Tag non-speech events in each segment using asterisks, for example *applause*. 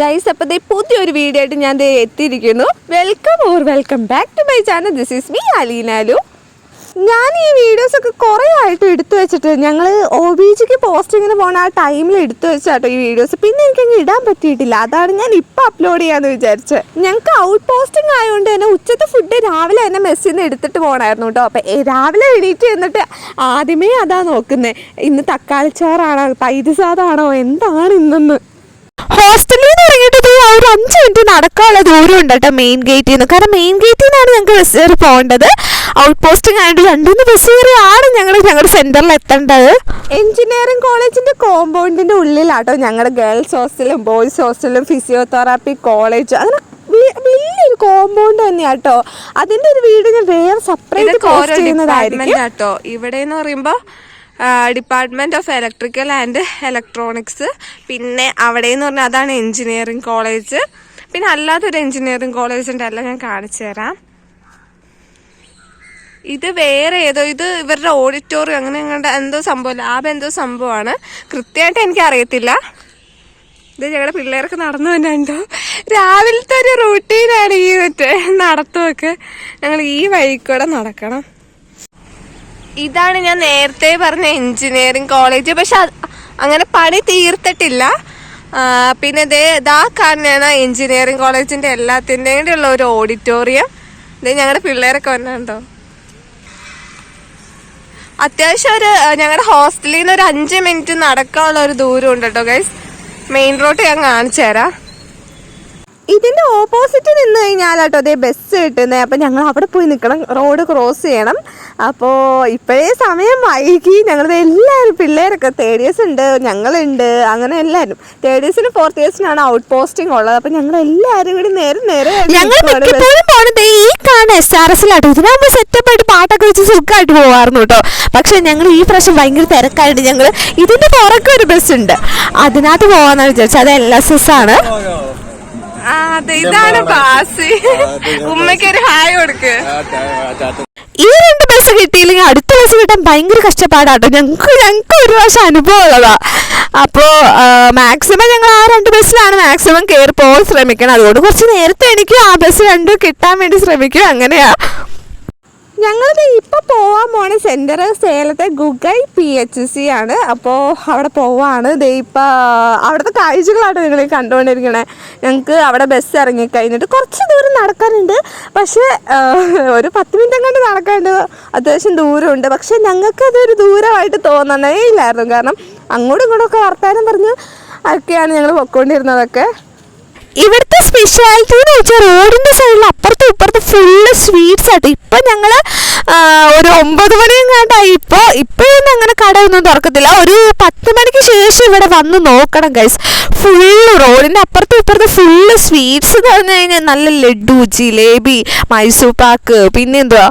Guys അപ്പോൾ ദേ പുതിയൊരു video ആയിട്ട് ഞാൻ ദേ എത്തിയിരിക്കുന്നു. Welcome or welcome back to my channel this is me അലീനാലു ഞാൻ ഈ വീഡിയോസൊക്കെ കുറേ ആയിട്ട് എടുത്തു വെച്ചിട്ട് ഞങ്ങൾ ഒ ബി ജിക്ക് പോസ്റ്റിങ്ങിന് പോണ ആ ടൈമിൽ എടുത്തു വെച്ചാട്ടോ ഈ വീഡിയോസ് പിന്നെ എനിക്ക് അങ്ങ് ഇടാൻ പറ്റിയിട്ടില്ല. അതാണ് ഞാൻ ഇപ്പം അപ്ലോഡ് ചെയ്യാന്ന് വിചാരിച്ചത്. ഞങ്ങൾക്ക് ഔട്ട് പോസ്റ്റിംഗ് ആയതുകൊണ്ട് തന്നെ ഉച്ചത്തെ ഫുഡ് രാവിലെ തന്നെ മെസ്സിൽ നിന്ന് എടുത്തിട്ട് പോകണമായിരുന്നു കേട്ടോ അപ്പം രാവിലെ എണീറ്റ് എന്നിട്ട് ആദ്യമേ അതാ നോക്കുന്നത് ഇന്ന് തക്കാളിച്ചോറാണോ തൈര് സാധമാണോ എന്താണ് ഇന്നെന്ന്? ഹോസ്റ്റലിൽ നിന്ന് ഇറങ്ങിയിട്ട് ദേ ആ ഒരു അഞ്ച് മിനിറ്റ് നടക്കാനുള്ള ദൂരം ഉണ്ട് കേട്ടോ മെയിൻ ഗേറ്റിൽ നിന്ന് കാരണം മെയിൻ ഗേറ്റിൽ നിന്നാണ് ഞങ്ങൾക്ക് ബസ് കയറി പോകേണ്ടത്. ഔട്ട് പോസ്റ്റിംഗ് ആയിട്ട് രണ്ടുമൂന്ന് ബസ് കയറിയാണ് ഞങ്ങൾ ഞങ്ങളുടെ സെന്ററിൽ എത്തേണ്ടത്. എഞ്ചിനീയറിംഗ് കോളേജിന്റെ കോമ്പൗണ്ടിന്റെ ഉള്ളിലാട്ടോ ഞങ്ങളുടെ ഗേൾസ് ഹോസ്റ്റലും ബോയ്സ് ഹോസ്റ്റലും ഫിസിയോതെറാപ്പി കോളേജ് അങ്ങനെ വലിയൊരു കോമ്പൗണ്ട് തന്നെയാട്ടോ. അതിന്റെ ഒരു വീട് ഞാൻ വേറെ സെപ്പറേറ്റ് പോസ്റ്റ് ചെയ്യുന്നതായിരിക്കും. ഇവിടെ എന്ന് പറയുമ്പോ department of electrical and electronics പിന്നെ അവിടെ എന്ന് പറഞ്ഞാൽ അതാണ് എഞ്ചിനീയറിംഗ് കോളേജ് പിന്നെ അല്ലാത്തൊരു എഞ്ചിനീയറിംഗ് കോളേജ് ഉണ്ട് ഞാൻ കാണിച്ചു തരാം. ഇത് വേറെ ഏതോ ഇത് ഇവരുടെ ഓഡിറ്റോറിയം അങ്ങനെ ഞങ്ങളുടെ എന്തോ സംഭവം ലാബ് എന്തോ സംഭവമാണ്. കൃത്യമായിട്ട് എനിക്ക് അറിയത്തില്ല ഇത് ഞങ്ങളുടെ പിള്ളേർക്ക് നടന്നു തന്നെയുണ്ടോ രാവിലത്തെ ഒരു റൂട്ടീനാണ് ഈ മറ്റേ നടത്തമൊക്കെ. ഞങ്ങൾ ഈ വഴി കൂടെ നടക്കണം. ഇതാണ് ഞാൻ നേരത്തെ പറഞ്ഞ എഞ്ചിനീയറിംഗ് കോളേജ്. പക്ഷെ അങ്ങനെ പണി തീർത്തിട്ടില്ല. പിന്നെ ദേ ഇതാ കാണുന്നതാണ് എഞ്ചിനീയറിംഗ് കോളേജിന്റെ എല്ലാത്തിന്റെയും ഉള്ള ഒരു ഓഡിറ്റോറിയം. ഇത് ഞങ്ങളുടെ പിള്ളേരൊക്കെ വന്നിട്ടുണ്ടോ അത്യാവശ്യം ഒരു ഞങ്ങളുടെ ഹോസ്റ്റലിൽ നിന്ന് ഒരു അഞ്ച് മിനിറ്റ് നടക്കാനുള്ള ഒരു ദൂരം ഉണ്ട് കേട്ടോ ഗൈസ് മെയിൻ റോഡ് ഞാൻ കാണിച്ചു തരാം ഇതിന്റെ ഓപ്പോസിറ്റ് നിന്ന് കഴിഞ്ഞാൽ കേട്ടോ അതേ ബസ് കിട്ടുന്നത് അപ്പം ഞങ്ങൾ അവിടെ പോയി നിൽക്കണം റോഡ് ക്രോസ് ചെയ്യണം. അപ്പോൾ ഇപ്പോഴേ സമയം വൈകി. ഞങ്ങളുടെ എല്ലാവരും പിള്ളേരൊക്കെ തേർഡ് ഇയേഴ്സ് ഉണ്ട് ഞങ്ങളുണ്ട്. അങ്ങനെ എല്ലാവരും തേർഡ് ഇയേഴ്സിനും ഫോർത്ത് ഇയേഴ്സിനാണ് ഔട്ട് പോസ്റ്റിംഗ് ഉള്ളത്. അപ്പം ഞങ്ങൾ എല്ലാവരും കൂടി നേരെ നേരെ ഞങ്ങൾ മിക്കപ്പോഴും പോണത് ഈ കാണുന്ന എസ് ആർ എസിലാട്ടോ ഇതിനാകുമ്പോൾ സെറ്റപ്പ് ആയിട്ട് പാട്ടൊക്കെ വെച്ച് സുഖമായിട്ട് പോവാറുന്നു കേട്ടോ പക്ഷെ ഞങ്ങൾ ഈ പ്രാവശ്യം ഭയങ്കര തിരക്കായിട്ട് ഞങ്ങൾ ഇതിന്റെ പുറക്കൊരു ബസ് ഉണ്ട്. അതിനകത്ത് പോവാന്നാണ് വിചാരിച്ചത്. അത് എൽ എസ് എസ് ആണ്. അതെ ഇതാണ് ബാസ്. *laughs* ഉമ്മയ്ക്ക് ഒരു ഹായ് കൊടുക്ക്. ഈ രണ്ട് ബസ് കിട്ടിയില്ലെങ്കിൽ അടുത്ത ബസ് കിട്ടാൻ ഭയങ്കര കഷ്ടപ്പാടാട്ടോ. ഞങ്ങൾക്ക് ഞങ്ങൾക്ക് ഒരു പ്രാവശ്യം അനുഭവം ഉള്ളതാ. അപ്പോൾ മാക്സിമം ഞങ്ങൾ ആ രണ്ട് ബസ്സിലാണ് മാക്സിമം കയറി പോകാൻ ശ്രമിക്കണം അതുകൊണ്ട് കുറച്ച് നേരത്തെ എനിക്ക് ആ ബസ് രണ്ടും കിട്ടാൻ വേണ്ടി ശ്രമിക്കും. അങ്ങനെയാ. ഞങ്ങളിത് ഇപ്പോൾ പോവാൻ പോണ സെന്റർ സേലത്തെ ഗുഗൈ പി എച്ച് സി ആണ്. അപ്പോ അവിടെ പോവാണ്. ദേ അവിടുത്തെ കാഴ്ചകളാണ് നിങ്ങൾ കണ്ടുകൊണ്ടിരിക്കണേ. ഞങ്ങൾക്ക് അവിടെ ബസ് ഇറങ്ങി കഴിഞ്ഞിട്ട് കുറച്ച് ദൂരം നടക്കാനുണ്ട്. പക്ഷേ ഒരു പത്ത് മിനിറ്റ് കണ്ട് നടക്കാനുണ്ട്. അത്യാവശ്യം ദൂരമുണ്ട്. പക്ഷേ ഞങ്ങൾക്ക് അതൊരു ദൂരമായിട്ട് തോന്നണേ ഇല്ലായിരുന്നു കാരണം അങ്ങോട്ടും ഇങ്ങോട്ടും ഒക്കെ വർത്താനം പറഞ്ഞ് ഒക്കെയാണ് ഞങ്ങൾ പൊയ്ക്കൊണ്ടിരുന്നതൊക്കെ ഇവിടുത്തെ സ്പെഷ്യാലിറ്റി എന്ന് വെച്ചാൽ റോഡിന്റെ സൈഡിൽ അപ്പുറത്തും ഇപ്പുറത്തും ഫുള്ള് സ്വീറ്റ്സ് ആയിട്ട്. ഇപ്പൊ ഞങ്ങൾ ആ, ഒരു ഒമ്പത് മണിയും കണ്ടായി ഇപ്പൊ ഇപ്പോഴൊന്നും അങ്ങനെ കടയൊന്നും തുറക്കത്തില്ല. ഒരു പത്ത് മണിക്ക് ശേഷം ഇവിടെ വന്ന് നോക്കണം ഗൈസ് ഫുള്ള് റോഡിന്റെ അപ്പുറത്തും ഇപ്പുറത്തും ഫുള്ള് സ്വീറ്റ്സ് എന്ന് പറഞ്ഞു കഴിഞ്ഞാൽ നല്ല ലഡു ജിലേബി മൈസൂർ പാക്ക്. പിന്നെ എന്തുവാ?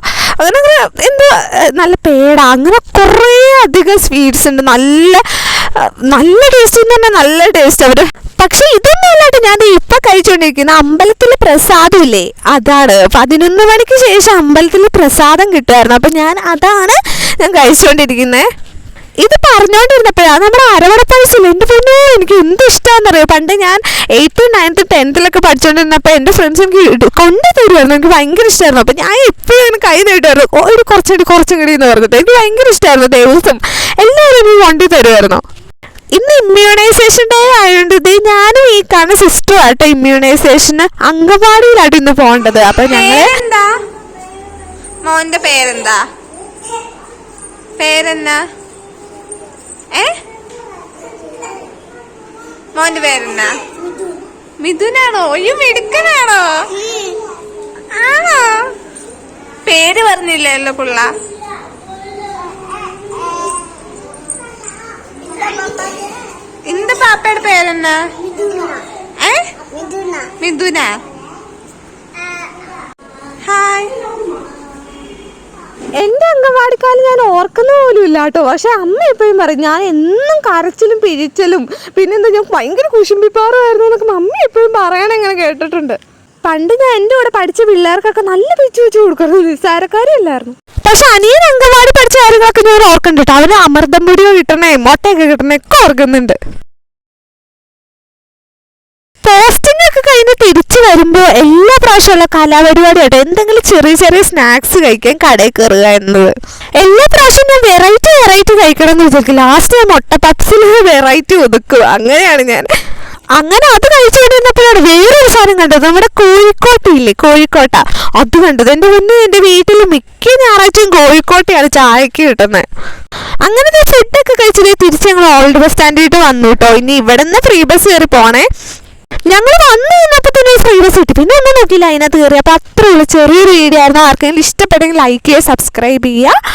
അങ്ങനെ എന്താ നല്ല പേട. അങ്ങനെ കുറേ അധികം സ്വീറ്റ്സ് ഉണ്ട്. നല്ല നല്ല ടേസ്റ്റ് എന്ന് പറഞ്ഞാൽ നല്ല ടേസ്റ്റ് അവർ പക്ഷെ ഇതൊന്നും അല്ലാണ്ട് ഞാൻ ഇപ്പം കഴിച്ചുകൊണ്ടിരിക്കുന്ന അമ്പലത്തിലെ പ്രസാദം ഇല്ലേ? അതാണ്. പതിനൊന്ന് മണിക്ക് ശേഷം അമ്പലത്തിൽ പ്രസാദം കിട്ടുമായിരുന്നു. അപ്പൊ ഞാൻ അതാണ് ഞാൻ കഴിച്ചുകൊണ്ടിരിക്കുന്നത് ഇത് പറഞ്ഞുകൊണ്ടിരുന്നപ്പോഴാണ് നമ്മുടെ അരവണ പൈസയില്ല എന്റെ പൊന്നോ എനിക്ക് എന്ത് ഇഷ്ടമാണെന്നറിയോ പണ്ട് ഞാൻ എയ്ത്ത് നയൻത്ത് ടെൻത്തിലൊക്കെ പഠിച്ചുകൊണ്ടിരുന്നപ്പോൾ എന്റെ ഫ്രണ്ട്സ് എനിക്ക് കൊണ്ടു തരുമായിരുന്നു എനിക്ക് ഭയങ്കര ഇഷ്ടമായിരുന്നു അപ്പോൾ ഞാൻ എപ്പോഴും കൈ നീട്ടുമായിരുന്നു. "ഓ, ഒരു കുറച്ചുകൂടി കുറച്ചും കൂടി എന്ന് പറഞ്ഞിട്ട് എനിക്ക് ഭയങ്കര ഇഷ്ടമായിരുന്നു ദിവസം എല്ലാവരും എനിക്ക് കൊണ്ടു തരുമായിരുന്നു. ഇന്ന് ഇമ്മ്യൂണൈസേഷൻ ഡേ ആയതുകൊണ്ട് ഇത് ഞാനും ഈ കാണുന്ന സിസ്റ്റർ ആട്ടോ ഇമ്മ്യൂണൈസേഷന് അംഗൻവാടിയിലായിട്ട് ഇന്ന് പോകേണ്ടത്. അപ്പൊ ഞങ്ങൾ മോന്റെ പേരെന്താ? പേരെന്നാ? ഏ? മോന്റെ പേരെന്നാ? മിഥുനാണോ? ഒയ്യോ മിടുക്കനാണോ? ആണോ? പേര് പറഞ്ഞില്ലല്ലോ പുള്ള. ഇന്റെ പാപ്പയുടെ പേരെന്നാ? ഏ? മിഥുന. ഹായ്. അംഗൻവാടിക്കാലം ഞാൻ ഓർക്കുന്ന പോലും ഇല്ല കേട്ടോ. പക്ഷെ അമ്മ എപ്പോഴും പറയും ഞാൻ എന്നും കരച്ചിലും പിരിച്ചലും പിന്നെന്താ ഞാൻ ഭയങ്കര കുശുമ്പിപ്പാറുമായിരുന്നു എന്നൊക്കെ മമ്മി എപ്പോഴും പറയണ ഇങ്ങനെ കേട്ടിട്ടുണ്ട്. പണ്ട് ഞാൻ എന്റെ കൂടെ പഠിച്ച പിള്ളേർക്കൊക്കെ നല്ല പിച്ചു വെച്ച് കൊടുക്കുന്നത് നിസ്സാരക്കാരല്ലായിരുന്നു പക്ഷെ അനിയൻ അംഗൻവാടി പഠിച്ച കാര്യങ്ങളൊക്കെ ഞാൻ ഓർക്കുന്നുണ്ട് കേട്ടോ. അവന് അമൃതം പൊടിയോ കിട്ടണേ മുട്ടയൊക്കെ കിട്ടണേ ഒക്കെ ഓർക്കുന്നുണ്ട്. പോസ്റ്റിംഗ് തിരിച്ചു വരുമ്പോൾ എല്ലാ പ്രാവശ്യമുള്ള കലാപരിപാടിയായിട്ട് എന്തെങ്കിലും ചെറിയ ചെറിയ സ്നാക്സ് കഴിക്കാൻ കടയിൽ കയറുക എന്നത്. എല്ലാ പ്രാവശ്യവും ഞാൻ വെറൈറ്റി വെറൈറ്റി കഴിക്കണം എന്ന് വിചാരിക്കും. ലാസ്റ്റ് ഞാൻ മുട്ട പപ്സിൽ വെറൈറ്റി ഒതുക്കും. അങ്ങനെയാണ് ഞാൻ. അങ്ങനെ അത് കഴിച്ചുകൊണ്ടിരുന്നപ്പോഴാണ് വേറൊരു സാധനം കണ്ടത്. നമ്മുടെ കോഴിക്കോട്ടില്ലേ കോഴിക്കോട്ട. അത് കണ്ടത്. എന്റെ മുന്നേ എന്റെ വീട്ടിൽ മിക്ക ഞായറാഴ്ചയും കോഴിക്കോട്ടയാണ് ചായക്ക് കിട്ടുന്നത് അങ്ങനെ ഫുഡൊക്കെ കഴിച്ചത് തിരിച്ച് ഞങ്ങൾ ഓൾഡ് ബസ് സ്റ്റാൻഡിലോട്ട് വന്നു കേട്ടോ ഇനി ഇവിടെ നിന്ന് ഫ്രീ ബസ് കയറി പോണേ. ഞങ്ങൾ വന്നു കഴിഞ്ഞപ്പോൾ തന്നെ ഫ്രീ ബസ് കിട്ടി പിന്നെ ഒന്നും നോക്കിയില്ല അതിനകത്ത് കയറി. അപ്പോൾ അത്രേ ഉള്ളൂ. ചെറിയൊരു വീഡിയോ ആയിരുന്നു. ആർക്കെങ്കിലും ഇഷ്ടപ്പെട്ടെങ്കിൽ ലൈക്ക് ചെയ്യുക സബ്സ്ക്രൈബ് ചെയ്യുക.